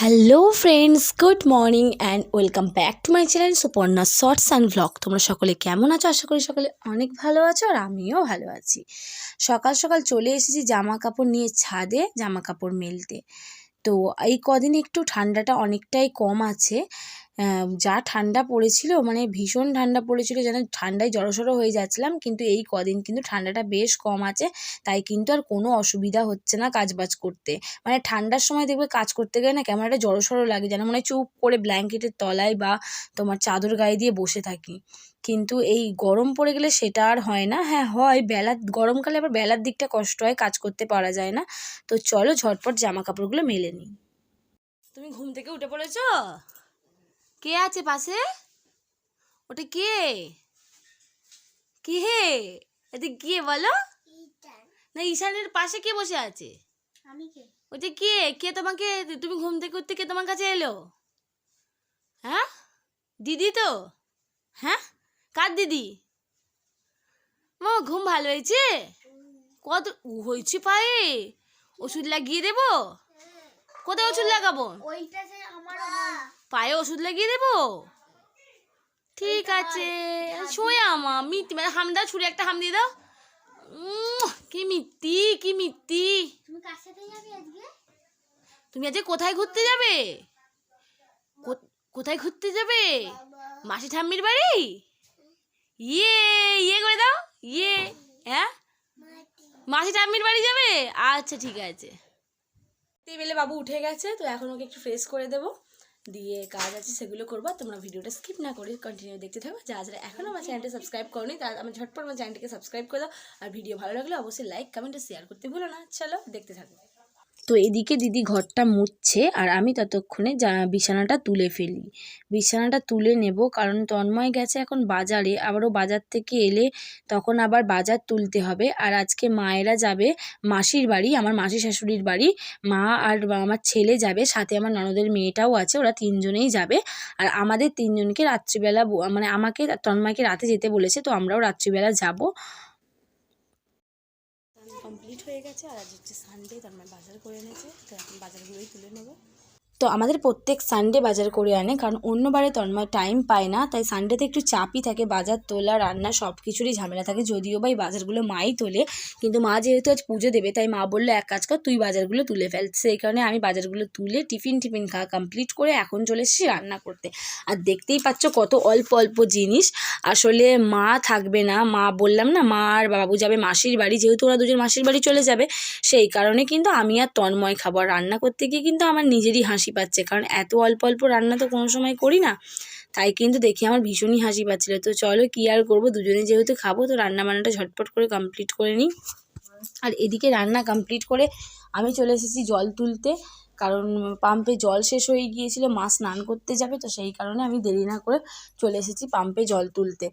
Hello friends good morning and welcome back to my channel Suparna shorts and blog তোমরা সকলে কেমন আছো? আশা করি সকলে অনেক ভালো আছো আর আমিও ভালো আছি। সকাল সকাল চলে এসেছি জামা কাপড় নিয়ে ছাদে জামা কাপড় মেলতে। তো এই কদিন একটু ঠান্ডাটা অনেকটাই কম আছে। যা ঠান্ডা পড়েছিল মানে ভীষণ ঠান্ডা পড়েছিল, যেন ঠান্ডায় জড়সড়ো হয়ে যাচ্ছিলাম, কিন্তু এই কদিন কিন্তু ঠান্ডাটা বেশ কম আছে, তাই কিন্তু আর কোনো অসুবিধা হচ্ছে না কাজবাজ করতে। মানে ঠান্ডার সময় দেখবে কাজ করতে গেলে না কেমন একটা জড়সড়ো লাগে, যেন মনে চুপ করে ব্ল্যাঙ্কেটের তলায় বা তোমার চাদর গায়ে দিয়ে বসে থাকি। কিন্তু এই গরম পড়ে গেলে সেটা আর হয় না। হ্যাঁ হয়, বেলা, গরমকালে আবার বেলার দিকটা কষ্ট হয়, কাজ করতে পারা যায় না। তো চলো ঝটপট জামা কাপড়গুলো মেলে নিই। তুমি ঘুম থেকে উঠে পড়েছো? কে আছে পাশে? ওটা কে? কে হে এতে কে বলো? না ঈশানের পাশে কে বসে আছে? ওটা কে? কে? তোমাকে তুমি ঘুম থেকে উঠতে কে তোমার কাছে এলো? হ্যাঁ? দিদি তো? হ্যাঁ? কার দিদি? মা ঘুম ভালো হয়েছে? কত হয়েছে পায়ে? ওষুধ লাগিয়ে দেবো? কোথায় ওষুধ লাগাবো। পায়ে ওষুধ লাগিয়ে দেবো? ঠিক আছে। ছুঁয়ে আমা মিত্তি মানে হাম দাও ছুঁড়ে একটা হাম দিয়ে দাও। কি মিত্তি কি মিত্তি তুমি আজকে? কোথায় ঘুরতে যাবে? কোথায় ঘুরতে যাবে? মাসি ঠাম্মির বাড়ি? ইয়ে ইয়ে করে দাও ইয়ে হ্যাঁ? মাসি ঠাম্মির বাড়ি যাবে? আচ্ছা ঠিক আছে। টেবিলে বাবু উঠে গেছে, তো এখন ওকে একটু ফ্রেশ করে দেবো। দিয়ে কাজ আছে, সেগুলো করব তোমরা ভিডিওটা স্কিপ না করে কন্টিনিউ দেখতে থাকো। যা যারা এখনও আমার চ্যানেলটা সাবস্ক্রাইব করনি, তারা আমার ঝটপট আমার চ্যানেলটাকে সাবস্ক্রাইব করে দাও। আর ভিডিও ভালো লাগলে অবশ্যই লাইক কমেন্ট শেয়ার করতে ভুলো না। চলো দেখতে থাকো। তো এদিকে দিদি ঘরটা মুছছে আর আমি ততক্ষণে যা বিছানাটা তুলে ফেলি। বিছানাটা তুলে নেব কারণ তন্ময় গেছে এখন বাজারে আবারও বাজার থেকে এলে তখন আবার বাজার তুলতে হবে। আর আজকে মায়েরা যাবে, মাসির বাড়ি, আমার মাসি শাশুড়ির বাড়ি, মা আর আমার ছেলে যাবে, সাথে আমার ননদের মেয়েটাও আছে, ওরা তিনজনেই যাবে। আর আমাদের তিনজনকে রাত্রিবেলা মানে আমাকে, তন্ময়কে রাতে যেতে বলেছে, তো আমরাও রাত্রিবেলা যাব। কমপ্লিট হয়ে গেছে আর আজ হচ্ছে সানডে তার মানে বাজার করে এনেছে। তো এখন বাজারগুলোই তুলে নেব। তো আমাদের প্রত্যেক সানডে বাজার করে আনে, কারণ অন্যবারে তন্ময় টাইম পায় না, তাই সানডেতে একটু চাপই থাকে, বাজার তোলা, রান্না সব কিছুরই ঝামেলা থাকে, যদিও বা এই বাজারগুলো মাই তোলে, কিন্তু মা যেহেতু আজ পুজো দেবে, তাই মা বলল, এক কাজ কর, তুই বাজারগুলো তুলে ফেল। সেই কারণে আমি বাজারগুলো তুলে টিফিন টিফিন খাওয়া কমপ্লিট করে এখন চলে এসেছি রান্না করতে। আর দেখতেই পাচ্ছ কত অল্প অল্প জিনিস। আসলে মা থাকবে না, মা বললাম না, মা আর বাবু যাবে মাসির বাড়ি, যেহেতু ওরা দুজন মাসির বাড়ি চলে যাবে, সেই কারণে কিন্তু আমি আর তন্ময় খাব। রান্না করতে গিয়ে কিন্তু আমার নিজেরই হাসি পাচ্ছে। কারণ এত অল্প অল্প রান্না তো কোনো সময় করি না। তাই কিন্তু দেখে আমার ভীষণই হাসি পাচ্ছিল। তো চলো কী আর করব? দুজনে যেহেতু খাব, তো রান্না বান্নাটা ঝটপট করে কমপ্লিট করে নিই। আর এদিকে রান্না কমপ্লিট করে আমি চলে এসেছি জল তুলতে। কারণ পাম্পে জল শেষ হয়ে গিয়েছিল, মা স্নান করতে যাবে, তো সেই কারণে আমি দেরি না করে চলে এসেছি পাম্পে জল তুলতে।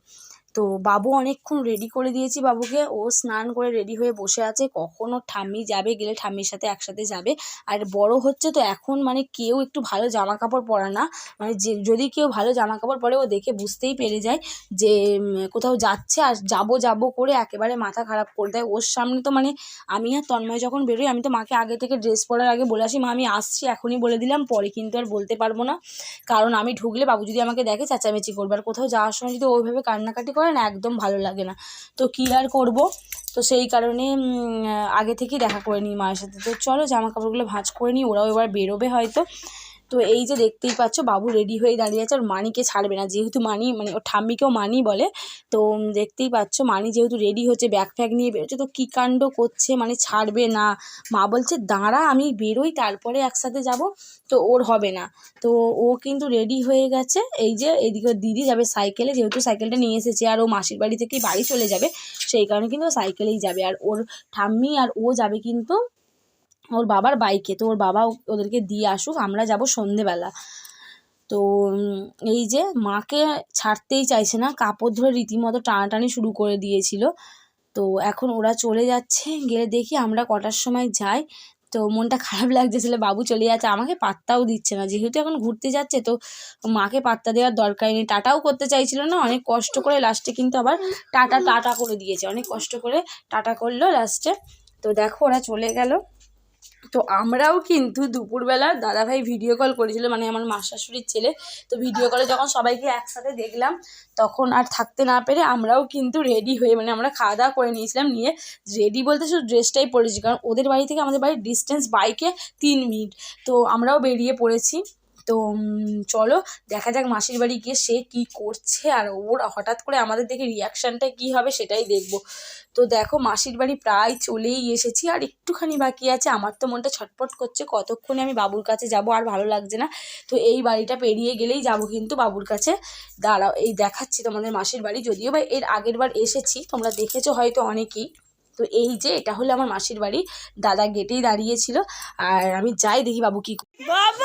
তো বাবু অনেকক্ষণ রেডি করে দিয়েছি বাবুকে। ও স্নান করে রেডি হয়ে বসে আছে। কখন ওর ঠাম্মি যাবে, গেলে ঠাম্মির সাথে একসাথে যাবে। আর বড় হচ্ছে তো এখন মানে কেউ একটু ভালো জামা কাপড় পরা না। মানে যে, যদি কেউ ভালো জামা কাপড় পরে, ও দেখে বুঝতেই পেরে যায় যে কোথাও যাচ্ছে আর যাব, যাব করে একেবারে মাথা খারাপ করে দেয়। ওর সামনে তো মানে আমি আর তন্ময় যখন বেরোই, আমি তো মাকে আগে থেকে ড্রেস পরার আগে বলে আসি, মা, আমি আসছি, এখনই বলে দিলাম, পরে কিন্তু আর বলতে পারব না। কারণ আমি ঢুকলে বাবু যদি আমাকে দেখে চেঁচামেচি করবে, আর কোথাও যাওয়ার সময় যদি ওইভাবে কান্নাকাটি করে না একদম ভালো লাগে না। তো কী আর করব? তো সেই কারণে আগে থেকে দেখা করে নিই মায়ের সাথে। তো চলো জামা কাপড়গুলো ভাঁজ করে নিই, ওরাও এবার বেরোবে হয়তো। তো এই যে দেখতেই পাচ্ছ, বাবু রেডি হয়ে দাঁড়িয়ে আছে আর মানিকে ছাড়বে না। যেহেতু মানি মানে ওর ঠাম্মিকেও মানি বলে, তো দেখতেই পাচ্ছ, মানি যেহেতু রেডি হচ্ছে ব্যাগ ফ্যাগ নিয়ে বেরোচ্ছে, তো কী কাণ্ড করছে মানে ছাড়বে না। মা বলছে, দাঁড়া, আমি বেরোই, তারপরে একসাথে যাব। তো ওর হবে না। তো ও কিন্তু রেডি হয়ে গেছে। এই যে এইদিকে ওর দিদি যাবে সাইকেলে যেহেতু সাইকেলটা নিয়ে এসেছে, আর ও মাসির বাড়ি থেকেই বাড়ি চলে যাবে, সেই কারণে কিন্তু সাইকেলেই যাবে। আর ওর ঠাম্মি আর ও যাবে কিন্তু ওর বাবার বাইকে, তো ওর বাবা ওদেরকে দিয়ে আসুক, আমরা যাব সন্ধেবেলা। তো এই যে মাকে ছাড়তেই চাইছে না, কাপড় ধরে রীতিমতো টানাটানি শুরু করে দিয়েছিল। তো এখন ওরা চলে যাচ্ছে গেলে দেখি আমরা কটার সময় যাই। তো মনটা খারাপ লাগছে, ছেলে বাবু চলে যাচ্ছে, আমাকে পাত্তাও দিচ্ছে না। যেহেতু এখন ঘুরতে যাচ্ছে, তো মাকে পাত্তা দেওয়ার দরকার নেই। টাটাও করতে চাইছিল না, অনেক কষ্ট করে লাস্টে কিন্তু আবার টাটা টাটা করে দিয়েছে। অনেক কষ্ট করে টাটা করল লাস্টে। তো দেখো ওরা চলে গেল। তো আমরাও কিন্তু দুপুরবেলা দাদাভাই ভিডিও কল করেছিল মানে আমার মা শাশুড়ির ছেলে। তো ভিডিও কলে যখন সবাইকে একসাথে দেখলাম, তখন আর থাকতে না পেরে আমরাও কিন্তু রেডি হয়ে মানে আমরা খাওয়া দাওয়া করে নিয়েছিলাম, নিয়ে রেডি বলতে শুধু ড্রেসটাই পড়েছি কারণ ওদের বাড়ি থেকে আমাদের বাড়ির ডিস্টেন্স বাইকে তিন মিনিট তো আমরাও বেরিয়ে পড়েছি। তো চলো দেখা যাক মাসির বাড়ি গিয়ে সে কি করছে আর ওর হঠাৎ করে আমাদের দেখে রিয়াকশানটা কি হবে সেটাই দেখব। তো দেখো মাসির বাড়ি প্রায় চলেই এসেছি আর একটুখানি বাকি আছে। আমার তো মনটা ছটপট করছে, কতক্ষণে আমি বাবুর কাছে যাব আর ভালো লাগছে না। তো এই বাড়িটা পেরিয়ে গেলেই যাব কিন্তু বাবুর কাছে। দাঁড়াও, এই দেখাচ্ছি তোমাদের মাসির বাড়ি। যদিও বা এর আগের বার এসেছি, তোমরা দেখেছ হয়তো অনেকেই। তো এই যে এটা হলো আমার মাসির বাড়ি। দাদা গেটেই দাঁড়িয়েছিল আর আমি যাই দেখি বাবু কি বাবা!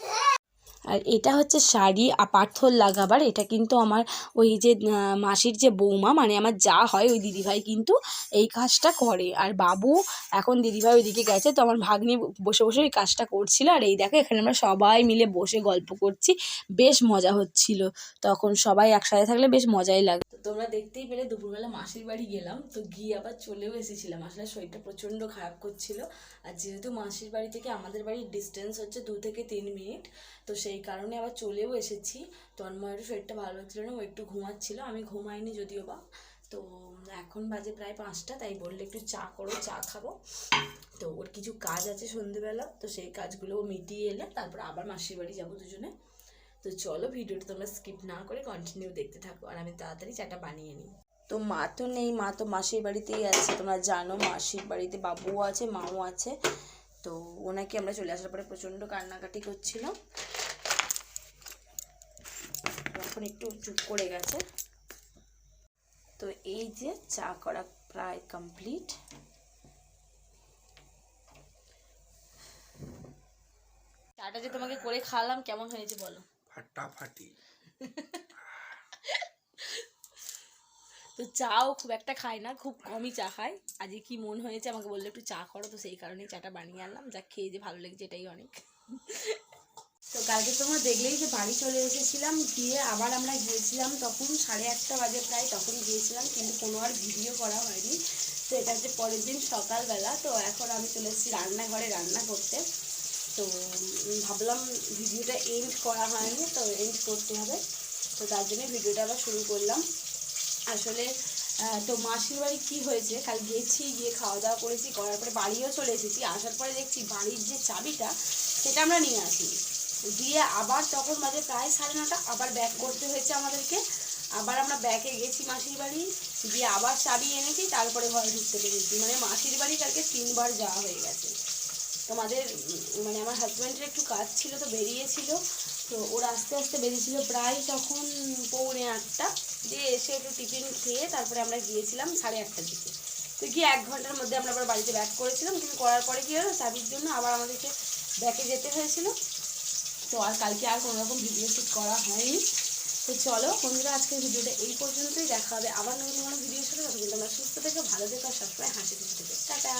আর এটা হচ্ছে শাড়ি পাথর লাগাবার। এটা কিন্তু আমার ওই যে মাসির যে বৌমা মানে আমার যা হয় ওই দিদিভাই কিন্তু এই কাজটা করে। আর বাবু এখন দিদিভাই ওইদিকে গেছে, তো আমার ভাগ্নি বসে বসে ওই কাজটা করছিল। আর এই দেখো, এখানে আমরা সবাই মিলে বসে গল্প করছি। বেশ মজা হচ্ছিল। তখন সবাই একসাথে থাকলে বেশ মজাই লাগে। তোমরা দেখতেই পেলে দুপুরবেলা মাসির বাড়ি গেলাম, তো গিয়ে আবার চলেও এসেছিলাম। আসলে শরীরটা প্রচণ্ড খারাপ করছিল। আর যেহেতু মাসির বাড়ি থেকে আমাদের বাড়ির ডিস্টেন্স হচ্ছে দু থেকে তিন মিনিট তো সেই কারণে আবার চলেও এসেছি। তন্ময়েরও শরীরটা ভালো লাগছিল না, ও একটু ঘুমাচ্ছিল, আমি ঘুমাইনি যদিও বা। তো এখন বাজে প্রায় পাঁচটা, তাই বললে একটু চা করো, চা খাব। তো ওর কিছু কাজ আছে সন্ধেবেলা, তো সেই কাজগুলো মিটিয়ে এলে তারপর আবার মাসির বাড়ি যাব দুজনে। তো চলো ভিডিওটা তোমরা স্কিপ না করে কন্টিনিউ দেখতে থাকো আর আমি তাড়াতাড়ি চাটা বানিয়ে নিই। তো মা তো নেই মা তো মাসির বাড়িতেই আছে তোমরা জানো মাসির বাড়িতে বাবুও আছে মাও আছে। তো ওনাকে আমরা চলে আসার পরে প্রচণ্ড কান্নাকাটি করছিল। এখন একটু চুপ করে গেছে। তো এই যে চা করা প্রায় কমপ্লিট চাটা যে তোমাকে করে খাওয়ালাম কেমন হয়েছে বলো? ফাটাফাটি। তো চাও খুব একটা খাই না খুব কমই চা খাই। আজকে কি মন হয়েছে আমাকে বলল একটু চা করো তো সেই কারণেই চাটা বানিয়ে আনলাম। যা খেয়ে যে ভালো লেগেছে এটাই অনেক। তো কালকে তোমরা দেখলেই যে বাড়ি চলে এসেছিলাম গিয়ে আবার আমরা গিয়েছিলাম তখন সাড়ে আটটা বাজে প্রায় তখন গিয়েছিলাম কিন্তু কোনো আর ভিডিও করা হয়নি। তো এটা হচ্ছে পরের দিন সকালবেলা তো এখন আমি চলে এসেছি রান্নাঘরে রান্না করতে। তো ভাবলাম ভিডিওটা এন্ড করা হয়নি, তো এন্ড করতে হবে। তো তার জন্য ভিডিওটা আবার শুরু করলাম। আসলে তো মাসির বাড়ি কী হয়েছে? কাল গেছি, গিয়ে খাওয়া দাওয়া করেছি, করার পরে বাড়িও চলে এসেছি। আসার পরে দেখছি বাড়ির যে চাবিটা, সেটা আমরা নিয়ে আসি দিয়ে আবার তখন মাঝে প্রায় সাড়ে নটা, আবার ব্যাক করতে হয়েছে আমাদেরকে। আবার আমরা ব্যাকে গেছি মাসির বাড়ি, গিয়ে আবার চাবি এনেছি, তারপরে ঘরে ঢুকতে পেরেছি। মানে মাসির বাড়ি কালকে তিনবার যাওয়া হয়ে গেছে। তোমাদের মানে আমার হাজব্যান্ডের একটু কাজ ছিল তো বেরিয়েছিল, তো ওরা আস্তে আস্তে বেরিয়েছিল প্রায় তখন পৌনে আটটা। দিয়ে এসে একটু টিফিন খেয়ে তারপরে আমরা গিয়েছিলাম সাড়ে আটটার দিকে। তো গিয়ে এক ঘণ্টার মধ্যে আমরা আবার বাড়িতে ব্যাক করেছিলাম, কিন্তু করার পরে কী হলো চাবির জন্য আবার আমাদেরকে ব্যাকে যেতে হয়েছিল। তো আর কালকে আর কোনো রকম ভিডিও শ্যুট করা হয়নি। তো চলো বন্ধুরা, আজকের ভিডিওটা এই পর্যন্তই। দেখা হবে আবার নতুন কোনো ভিডিওর সাথে তখন কিন্তু আমরা সুস্থ থেকে, ভালো থেকো, সবসময় হাসি খুশি থেকে। টাটা!